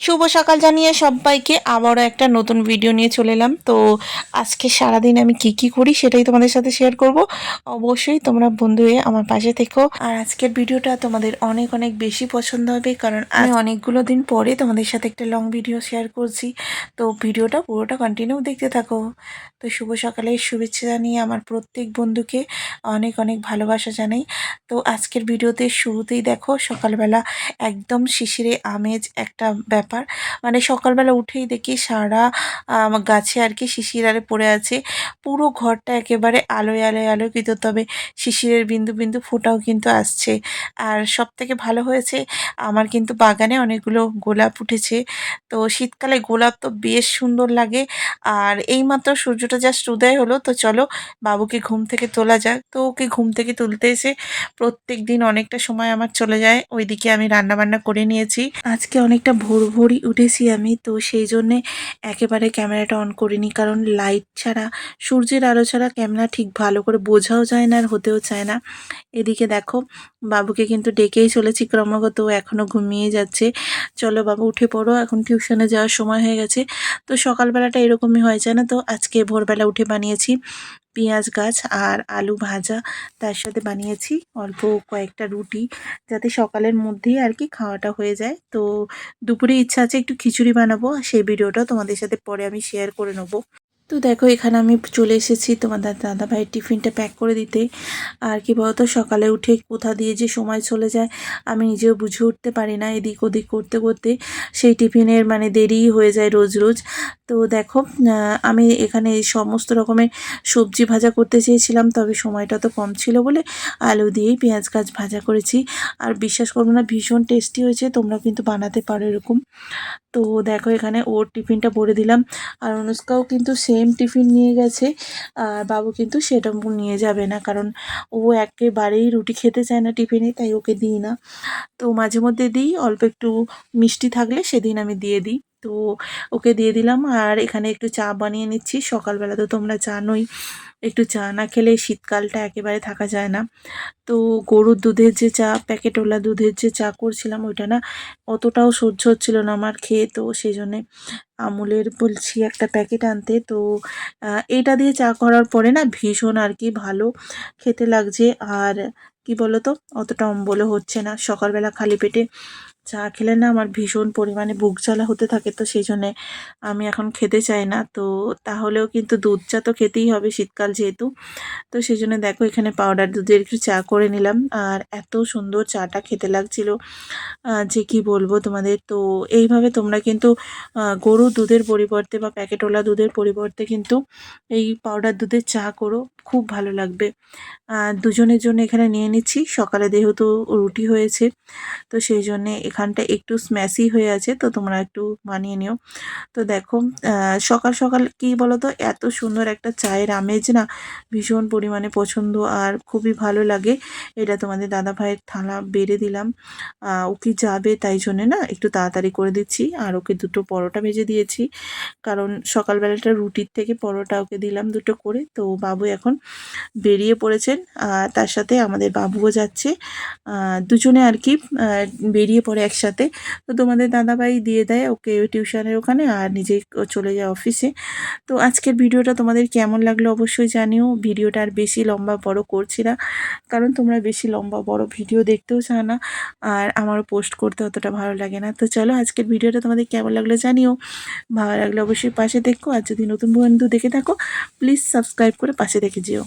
শুভ সকাল জানিয়ে সবাইকে আবারও একটা নতুন ভিডিও নিয়ে চলে এলাম। তো আজকে সারাদিন আমি কি কি করি সেটাই তোমাদের সাথে শেয়ার করব। অবশ্যই তোমরা বন্ধু হয়ে আমার পাশে থেকো। আর আজকের ভিডিওটা তোমাদের অনেক অনেক বেশি পছন্দ হবে কারণ আমি অনেকগুলো দিন পরে তোমাদের সাথে একটা লং ভিডিও শেয়ার করছি। তো ভিডিওটা পুরোটা কন্টিনিউ দেখতে থাকো। তো শুভ সকালের শুভেচ্ছা জানিয়ে আমার প্রত্যেক বন্ধুকে অনেক অনেক ভালোবাসা জানাই। তো আজকের ভিডিওতে শুরুতেই দেখো সকালবেলা একদম শিশিরে আমেজ একটা ব্যাপার মানে সকালবেলা উঠেই দেখি সারা গাছে আর কি শিশির আরে পড়ে আছে। পুরো ঘরটা একেবারে আলোয় আলোয় আলোয় আলোকিত, তবে শিশিরের বিন্দু বিন্দু ফোটাও কিন্তু আসছে। আর সব থেকে ভালো হয়েছে, আমার কিন্তু বাগানে অনেকগুলো গোলাপ উঠেছে। তো শীতকালে গোলাপ তো বেশ সুন্দর লাগে। আর এইমাত্র সূর্যটা জাস্ট উদয় হলো, তো চলো বাবুকে ঘুম থেকে তোলা যাক। তো ওকে ঘুম থেকে তুলতে এসে প্রত্যেক দিন অনেকটা সময় আমার চলে যায়। ওইদিকে আমি রান্না বান্না করে নিয়েছি। আজকে অনেকটা ভোর ভোরই উঠেছি আমি। তো সেই জন্যে একেবারে ক্যামেরাটা অন করিনি। কারণ লাইট ছাড়া, সূর্যের আলো ছাড়া ক্যামেরা ঠিক ভালো করে বোঝাও যায় না আর হতেও চায় না। এদিকে দেখো, বাবুকে কিন্তু ডেকেই চলেছি ক্রমাগত এখনও ঘুমিয়ে যাচ্ছে। চলো বাবু উঠে পড়ো, এখন টিউশনে যাওয়ার সময় হয়ে গেছে। তো সকালবেলাটা এরকমই হয়, জানো তো? আজকে ভোরবেলা উঠে বানিয়েছি। পেঁয়াজ গাছ আর আলু ভাজা তার সাথে বানিয়েছি। অল্প কয়েকটা রুটি যাতে সকালের মধ্যেই আর কি খাওয়াটা হয়ে যায়। তো দুপুরে ইচ্ছা আছে একটু খিচুড়ি বানাবো। সেই ভিডিওটা তোমাদের সাথে পরে আমি শেয়ার করে নেব। তো দেখো, এখানে আমি চলে এসেছি তোমাদের দাদা ভাইয়ের টিফিনটা প্যাক করে দিতে। আর কি বলতো, সকালে উঠে কোথা দিয়ে যে সময় চলে যায়, আমি নিজেও বুঝে উঠতে পারি না এদিক ওদিক করতে করতে। সেই টিফিনের মানে দেরিই হয়ে যায় রোজ রোজ। তো দেখো আমি এখানে সমস্ত রকমের সবজি ভাজা করতে চেয়েছিলাম, তবে সময়টা তো কম ছিল বলে আলু দিয়েই পেঁয়াজ গাছ ভাজা করেছি। আর বিশ্বাস করব না, ভীষণ টেস্টি হয়েছে তোমরা কিন্তু বানাতে পারো এরকম। তো দেখো, এখানে ওর টিফিনটা ভরে দিলাম। আর অনুষ্কাও কিন্তু সেম টিফিন নিয়ে গেছে। আর বাবু কিন্তু সেটা নিয়ে যাবে না, কারণ ও একেবারেই রুটি খেতে চায় না টিফিনে, তাই ওকে দিই না। তো মাঝে মধ্যে দিই, অল্প একটু মিষ্টি থাকলে সেদিন আমি দিয়ে দিই। তো ওকে দিয়ে দিলাম। আর এখানে একটু চা বানিয়ে নিচ্ছি। সকালবেলা তো তোমরা জানোই, একটু চা না খেলে শীতকালটা একেবারে থাকা যায় না। তো গরুর দুধের যে চা, প্যাকেটওয়ালা দুধের যে চা করছিলাম, ওইটা না অতটাও সহ্য হচ্ছিল না আমার খেয়ে। তো সেই জন্যে আমুলের বলছি একটা প্যাকেট আনতে। তো এটা দিয়ে চা করার পরে না ভীষণ আর কি ভালো খেতে লাগছে। আর কি বলতো, অতটা অম্বলও হচ্ছে না। সকালবেলা খালি পেটে চা খেলে না আমার ভীষণ পরিমাণে বুক জ্বালা হতে থাকে, তো সেই জন্যে আমি এখন খেতে চাই না। তো তাহলেও কিন্তু দুধ চা তো খেতেই হবে শীতকাল যেহেতু। তো সেই জন্য দেখো এখানে পাউডার দুধের একটু চা করে নিলাম। আর এত সুন্দর চাটা খেতে লাগছিল যে কি বলব তোমাদের? তো এইভাবে তোমরা কিন্তু গরুর দুধের পরিবর্তে বা প্যাকেটওয়ালা দুধের পরিবর্তে কিন্তু এই পাউডার দুধের চা করো, খুব ভালো লাগবে। দুজনের জন্য এখানে নিয়ে নিচ্ছি। সকালে যেহেতু রুটি হয়েছে, তো সেই জন্যে এখানটা একটু স্ম্যাশি হয়ে আছে, তো তোমরা একটু বানিয়ে নিও। তো দেখো সকাল সকাল কি বলো তো এত সুন্দর একটা চায়ের আমেজ না, ভীষণ পরিমাণে পছন্দ আর খুবই ভালো লাগে। এটা তোমাদের দাদা ভাইয়ের থালা বেড়ে দিলাম। ও কি যাবে তাই জন্যে না, একটু তাড়াতাড়ি করে দিচ্ছি। আর ওকে দুটো পরোটা ভেজে দিয়েছি, কারণ সকালবেলাটা রুটির থেকে পরোটা ওকে দিলাম দুটো করে। তো বাবু এখন বেরিয়ে পড়েছেন তার সাথে আমাদের বাবুও যাচ্ছে। দুজনে আর কি বেরিয়ে পড়ে একসাথে। তো তোমাদের দাদাভাই দিয়ে দেয় ওকে টিউশনের ওখানে আর নিজে চলে যায় অফিসে। তো আজকের ভিডিওটা তোমাদের কেমন লাগল অবশ্যই জানিও। ভিডিওটা আর বেশি লম্বা বড় করছি না, কারণ তোমরা বেশি লম্বা বড় ভিডিও দেখতেও চাও না, আর আমারও পোস্ট করতে অতটা ভালো লাগে না। তো চলো আজকের ভিডিওটা তোমাদের কেমন লাগল জানিও। ভালো লাগলে অবশ্যই পাশে দেখো, আর যদি নতুন বন্ধু দেখে থাকো প্লিজ সাবস্ক্রাইব করে পাশে দেখে যেও।